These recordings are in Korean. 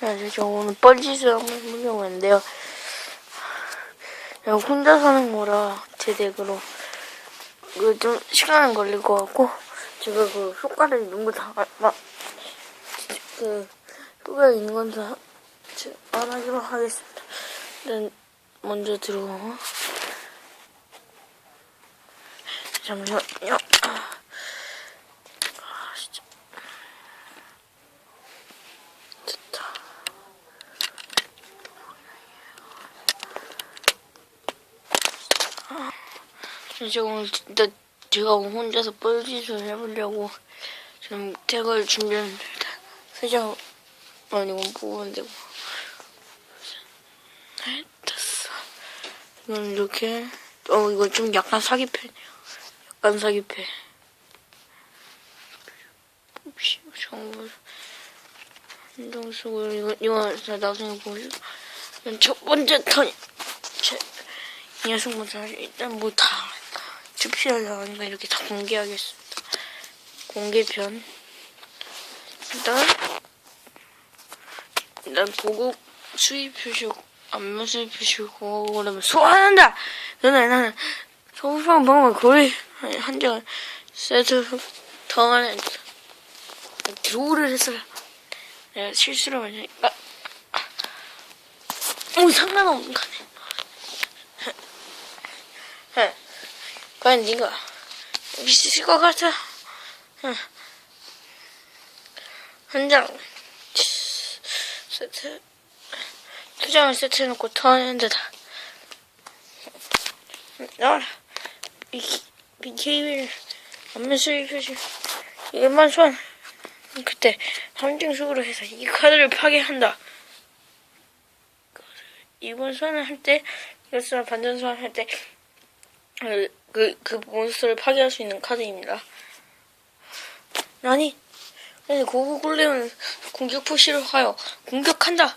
그래서 저 오늘 뻘짓을 한번 해보려고 했는데요. 그냥 혼자 사는 거라 제 덱으로 그좀 시간은 걸릴 것 같고 제가 그 효과를 있는 거다막그 효과 있는 건다 안 하기로 하겠습니다. 일단 먼저 들어가. 잠시만요. 아, 진짜. 됐다. 아, 제가 진짜 제가 혼자서 뻘짓을 해보려고 지금 준비했는데 일단 세장 아니 이건 뽑으면 되고 네, 됐어. 이건 이렇게 어 이거 좀 약간 사기패네요. 약간 사기패. 정말 한정 쓰고 이거 이거 나중에 이건 첫 번째 턴. 제, 이 녀석부터 일단 뭐 다 투피하려니까 이렇게 다 공개하겠습니다. 공개편. 일단 일단 보고 수입 표시 안면 수입 표시고 그러면 소환한다 너는 나는 소방 방법 거의 한장 세트 덩어리 드로우를 했어요 내가 실수를 하니까 뭐 상관없는 거네 과연 네가 있을 것 같아. 한장 세트 두 장을 세트해놓고 턴핸드다. 나와라 BK를 안면 수입 표시 이것만 소환 그때 함정수으로 해서 이 카드를 파괴한다. 이번 소환을 할 때 이것을 반전 소환 할 때 그, 그, 그 몬스터를 파괴할 수 있는 카드입니다. 아니, 아니 굴레는 공격 푸시를 하여 공격한다.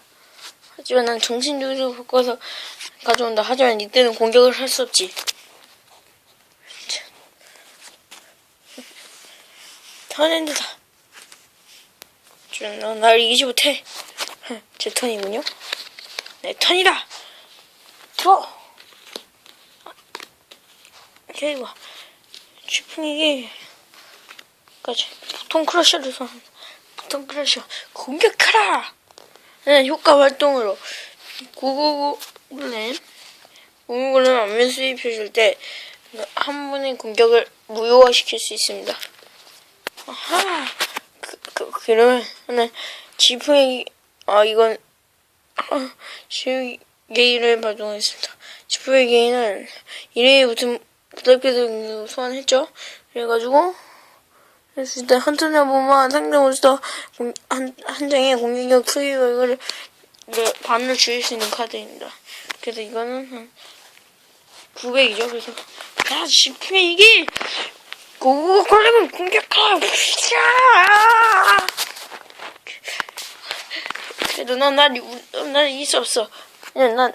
하지만 난 정신줄을 바꿔서 가져온다. 하지만 이때는 공격을 할 수 없지. 턴핸드다. 넌날 이기지 못해. 제 턴이군요. 내 턴이다. 들어. 오케이, 와. 슈핑이기. 까지. 보통 선. 보통 크러셔. 공격하라! 네, 효과 활동으로. 999 골렘. 999 골렘 안면 수입해 줄 때, 한 분의 공격을 무효화시킬 수 있습니다. 아하. 그, 그, 그러면, 는 지풍의, 아, 이건, 아, 지게이를 발동했습니다. 지풍의 게이는 1회에 붙은 부탁해서 소환했죠. 그래가지고 했을 때한 턴에 한 번만 상대 몬스터 한, 한 장에 공격력 투입을 이거를 이제 반을 줄일 수 있는 카드입니다. 그래서 이거는 한 900이죠. 그래서 야, 지프면 이게 고고 걸리면 공격하! 그래도 난, 난, 난 이길 수 없어. 그냥 난,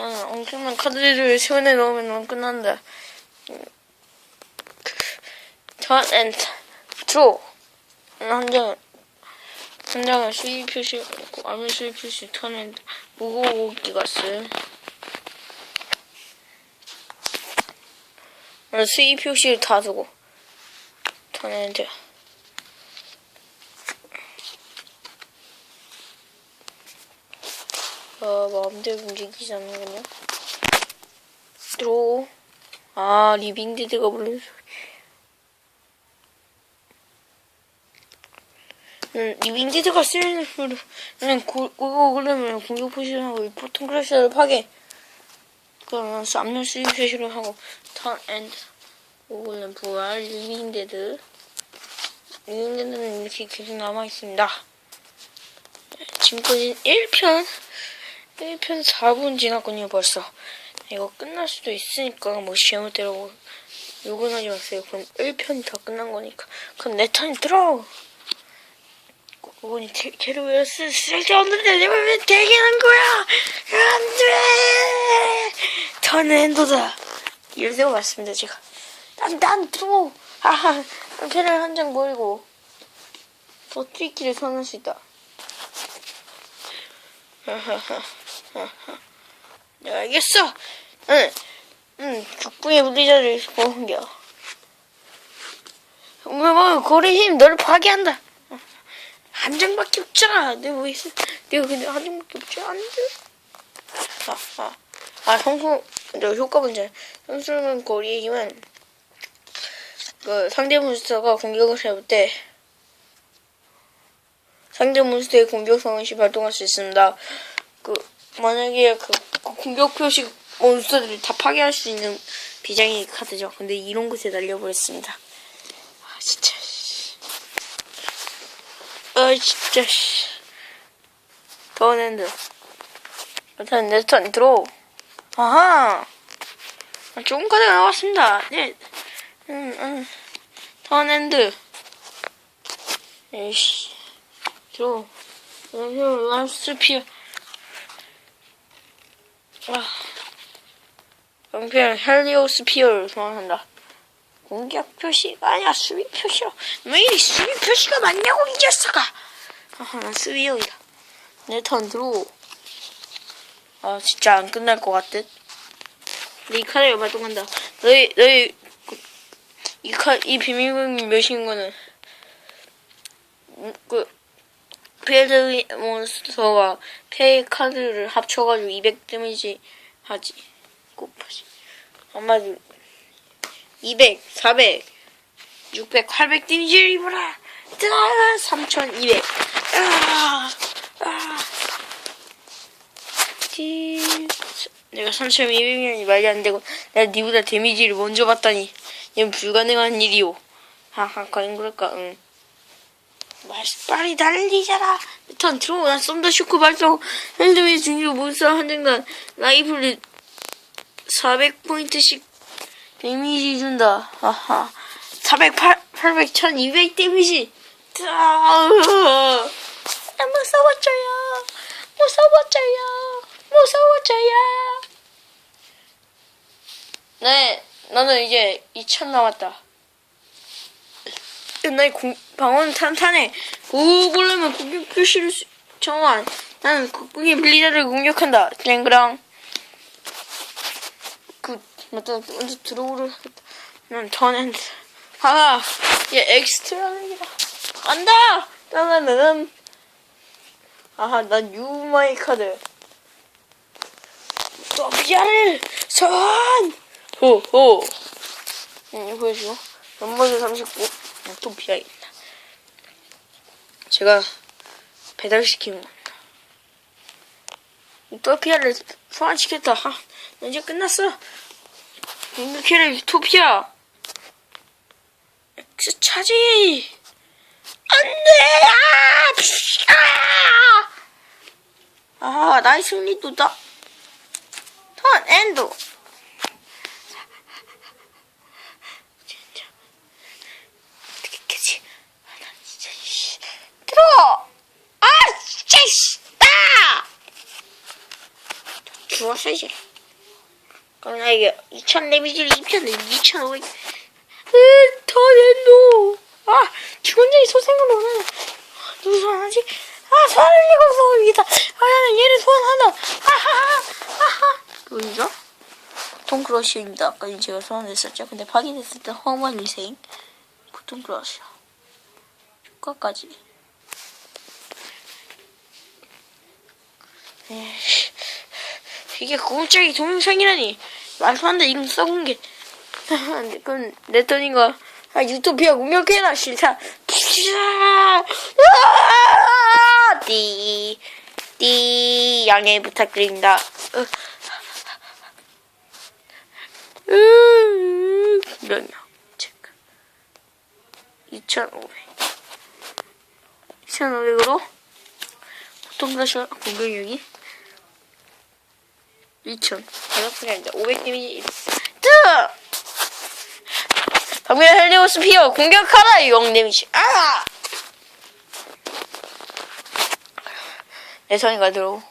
나는 엄청난 카드를 세원에 넣으면 끝난다. 턴 앤, 드로. 한 장, 한 장은 수입 표시, 아무 수입 표시, 턴 앤, 무거우기 가스. 수입 표시를 다 두고, 턴 앤드. 어, 마음대로 움직이지 않는군요. 들어. 아, 리빙디드가 소리. 음, 리빙디드가 소리. 그냥 그거 그러면 공격 포지션 하고 포통 크래셔를 파괴. 그러면 수입 표시로 하고 턴 앤드. 오고는 부활 리빙데드. 리빙데드는 이렇게 계속 남아있습니다. 지금까지 1편 1편 4분 지났군요, 벌써. 이거 끝날 수도 있으니까, 뭐, 시험대로 욕은 하지 마세요. 그럼 1편이 다 끝난 거니까. 그럼 내 턴이 들어! 그거니 캐르웨스 쓰레기 없는데 내가 왜 대기하는 거야! 안 돼! 턴 엔도다! 이러세요, 맞습니다, 제가. 난, 난 들어! 하하, 캐를 한 장 버리고, 더 트리키를 선할 수 있다. 내 가 알겠어. 응, 응, 죽궁의 물리자를 공격. 뭐, 뭐, 고래 힘 너를 파괴한다. 한 장밖에 없잖아. 내가 왜 있어? 내가 근데 한 장밖에 없지 않은데? 아, 아, 아, 성수, 저 효과 문제. 성수는 고리의 힘은 그 상대 몬스터가 공격을 해볼 때 상대 몬스터의 공격성을 시 발동할 수 있습니다. 그 만약에 그, 그 공격 표시 몬스터들을 다 파괴할 수 있는 비장의 카드죠. 근데 이런 곳에 날려버렸습니다. 아 진짜. 씨. 아 진짜. 씨. 더운핸드. 일단 내턴 들어. 아하. 아, 좋은 카드가 나왔습니다. 네. 응, 응. 더운핸드. 에이씨. 들어. 람스피어. 아. 영평 헬리오스 피어를 소환한다. 공격 표시가 아니야 수비 표시로. 왜 이리 수비 표시가 맞냐고 이 녀석아. 아하 난 수비형이다. 내 턴 들어. 아 진짜 안 끝날 것 같듯. 이 카드를 발동한다. 너희 너희 그, 이 카, 이 비밀번호 몇인 거는 음, 그 필드 몬스터가 페이 카드를 합쳐가지고 200 데미지 하지. 곱하지. 한마디로 200, 400, 600, 800 데미지를 입어라. 뜨아, 3200. 아, 아. 티, 내가 3200명이 말이 안 되고 내가 니보다 데미지를 먼저 받다니 이건 불가능한 일이오. 하하, 과연 그럴까? 응. 말 빨리 달리잖아. 턴 들어오. 난 썸더 쇼크 발동. 핸드메이 중요 몬스터 한 장당 라이플을 400포인트씩 데미지 준다. 아하. 400, 800, 1200 데미지. 아, 무서워져요. 무서워져요. 무서워져요. 네, 나는 이제 2000 남았다. 나의 공, 방어는 탄탄해. 구글러면 공격 표시를 수- 정한. 나는 국궁의 블리자를 공격한다. 쨍그랑. 그, 맞다. 먼저 들어오를. 난 턴핸드. 하하. 얘 엑스트라는 게다. 간다! 따라는. 아하, 난 유마이 카드. 소피아를 소환! 호호. 응, 보여줘. 연마드 39. 토피아입니다. 제가 배달시킨 겁니다. 토피아를 소환시켰다. 하, 이제 끝났어. 공격해를 토피아. 엑스 차지. 안 돼! 아! 아! 아, 나의 승리도다. 턴, 엔도. 진짜. 어떻게 캐지? 아, 나 진짜, 씨. 들어! 아, 진짜, 씨! 나! 죽었어, 이제. 그럼 나에게 2000 데미지를 입혔네. 2500. 으, 더 낸도. 아, 자의 소생으로 오는. 누구 소환하지? 아, 소환할 리가 없어, 여기다. 아, 나는 얘를 소환한다. 아하하, 아하. 뭐죠? 보통 크러쉬입니다. 아까 제가 소환했었죠. 근데 파괴됐을 때 허무한 일생. 보통 크러쉬. 효과까지. 에이씨. 이게 고급적인 동영상이라니. 말도 안 돼. 이름 써본 게. 그건 내 턴인가. 아, 유토피아 공격해라, 싫다. 으아! 띠, 띠, 양해 부탁드립니다. 으. 으, 몇 명? 체크. 2,500. 2,500으로 보통 크러쉬 공격력이 2,000. 가격분이 아니다. 500 데미지. 뜨! 방면 헬리오스 피어 공격하라 0 데미지. 아! 내 손이가 들어.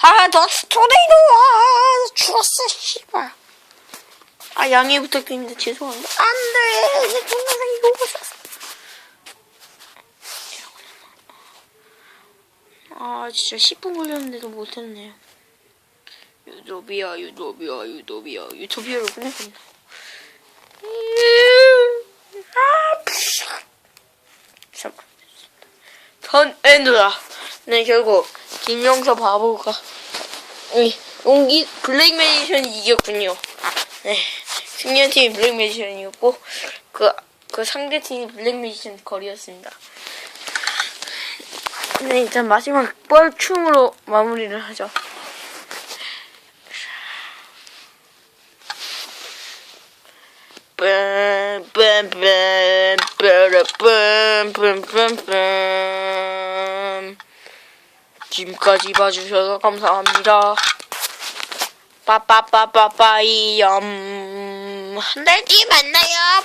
아, 너 스토레이도 아, 죽었어, 씨발. 아, 양해 부탁드립니다. 죄송합니다. 안 돼! 내 동영상이 너무 샀어. 아 진짜 10분 걸렸는데도 못했네요. 유도비아 유도비아 유도비아 유토비아로 끝냈습니다. 아, 푸쉬. 잠깐. 전 엔드다. 네 결국 김영서 바보가 이 용기 블랙 매지션이 이겼군요. 네 승리한 팀이 블랙 매지션이었고 그 그 상대 팀이 블랙 매지션 거리였습니다. 네 일단 마지막 뻘춤으로 마무리를 하죠. 지금까지 봐주셔서 감사합니다. 빠빠빠빠빠이염 한 달 뒤에 만나요.